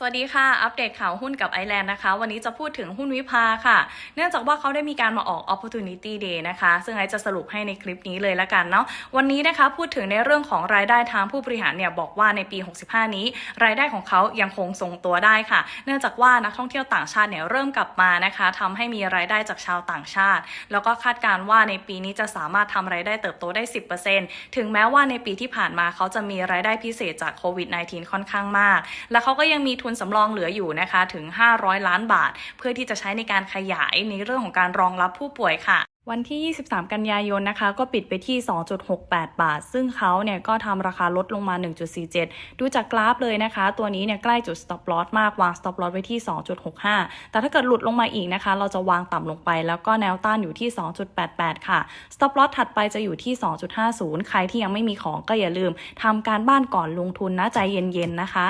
สวัสดีค่ะ อัปเดตข่าวหุ้นกับไอแลนด์นะคะ วันนี้จะพูดถึงหุ้นวิภาค่ะ เนื่องจากว่าเขาได้มีการมาออก opportunity day นะคะ ซึ่งไอจะสรุปให้ในคลิปนี้เลยละกันเนาะ วันนี้นะคะพูดถึงในเรื่องของรายได้ทางผู้บริหารเนี่ยบอกว่าในปี 65 นี้ รายได้ของเขายังคงทรงตัวได้ค่ะ เนื่องจากว่านักท่องเที่ยวต่างชาติเนี่ยเริ่มกลับมานะคะทำให้มีรายได้จากชาวต่างชาติ แล้วก็คาดการณ์ว่าในปีนี้จะสามารถทำรายได้เติบโตได้ 10%ถึงแม้ว่าในปีที่ผ่านมาเขาจะมีรายได้พิเศษจากโควิด -19 ค่อนข้างมาก และเขาก็ยังมีทุนสำรองเหลืออยู่นะคะถึง 500 ล้านบาท เพื่อที่จะใช้ในการขยายในเรื่องของการรองรับผู้ป่วยค่ะวันที่ 23 กันยายนนะคะ ก็ปิดไปที่ 2.68 บาท ซึ่งเขาเนี่ยก็ทำราคาลดลงมา 1.47 ดูจากกราฟเลยนะคะ ตัวนี้เนี่ยใกล้จุด stop loss มากวาง stop loss ไว้ที่ 2.65 แต่ถ้าเกิดหลุดลงมาอีกนะคะ เราจะวางต่ำลงไปแล้วก็แนวต้านอยู่ที่ 2.88 ค่ะ stop loss ถัดไปจะอยู่ที่ 2.50 ใครที่ยังไม่มีของก็อย่าลืมทำการบ้านก่อนลงทุนนะใจเย็นๆนะคะ